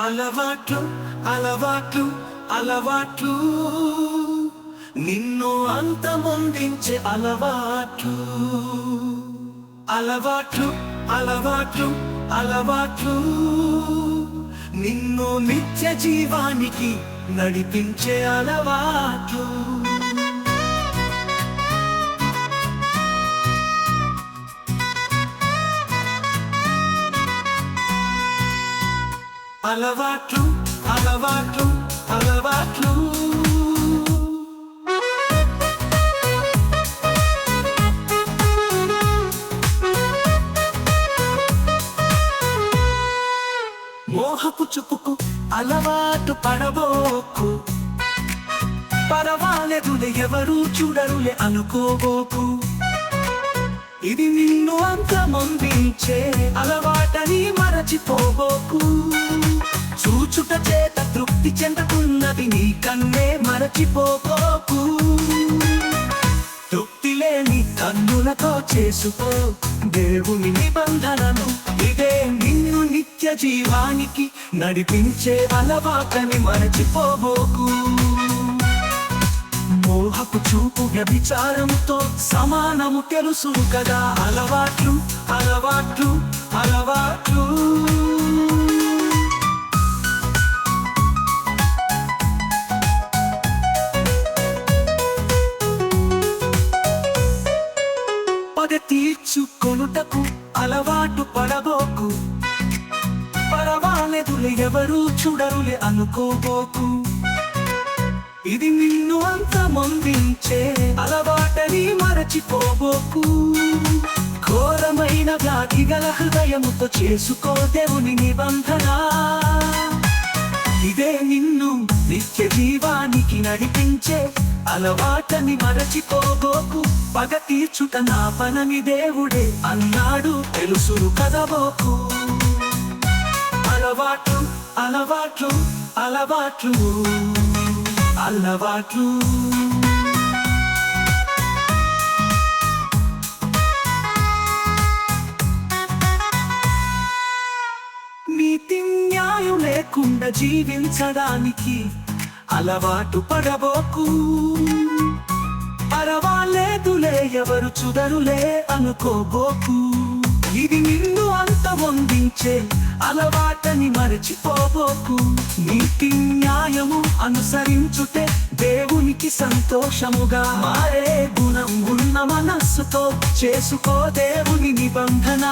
అలవాట్లు అలవాట్లు అలవాట్లు. నిన్ను అంతమొందించే అలవాట్లు. అలవాట్లు అలవాట్లు అలవాట్లు. నిన్ను నిత్య జీవానికి నడిపించే అలవాట్లు. అలవాట్లు అలవాట్లు అలవాట్లు. మోహపు చుపుకు అలవాటు పడబోకు. పరవాలేదులే ఎవరు చూడరులే అనుకోబోకు. ఇది నిన్ను అంతమొందించే అలవాటని మరచిపోబోకు. చూచుట చేత తృప్తి చెందుతున్నది నీ కన్నే మరచిపోబోకు. తృప్తి లేని కన్నులతో చేసుకో. దేవుని నిబంధనను ఇదే నిన్ను నిత్య జీవానికి నడిపించే అలవాటని మరచిపోబోకు. మోహపు చూపు వ్యభిచారంతో సమానము తెలుసు కదా. అలవాట్లు అలవాట్లు అలవాట్లు. పగ తీర్చుకొనుటకు అలవాటు పడబోకు. పరవాలేదులే ఎవరూ చూడరులే అనుకోబోకు. ఇది నిన్ను అంతమొందించే అలవాటని మరచిపోబోకు. ఘోరమైన వ్యాధి గల హృదయముతో చేసుకో దేవుని నిబంధన. ఇదే నిన్ను నిత్య జీవానికి నడిపించే అలవాటని మరచిపోబోకు. పగ తీర్చుట నా పనని దేవుడే అన్నాడు తెలుసు కదబోకు అలవాట్లు అలవాట్లు అలవాట్లు. అలవాట్లు నీతి న్యాయం లేకుండా జీవించడానికి అలవాటు పడబోకు. పరవాలేదులే ఎవరు చుదరులే అనుకోబోకు. ఇది నిన్ను అంతమొందించే అలవాటని మరచిపోబోకు. నీతి న్యాయము అనుసరించుటే దేవునికి సంతోషముగా మారే గుణం ఉన్న మనస్సుతో చేసుకో దేవుని నిబంధన.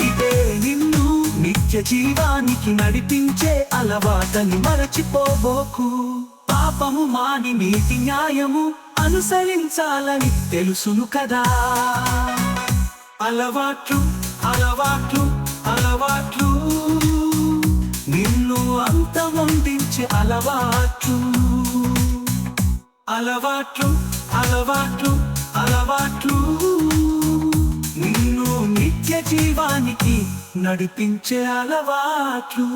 ఇదే నిన్ను నిత్య జీవానికి నడిపించే అలవాటని మరచిపోబోకు. పాపము మాని నీతి న్యాయము అనుసరించాలని తెలుసును కదా. అలవాట్లు అలవాట్లు అలవాట్లు నిన్ను అంత వందించే అలవాట్లు. అలవాట్లు అలవాట్లు అలవాట్లు. నిన్ను నిత్య జీవానికి నడిపించే అలవాట్లు.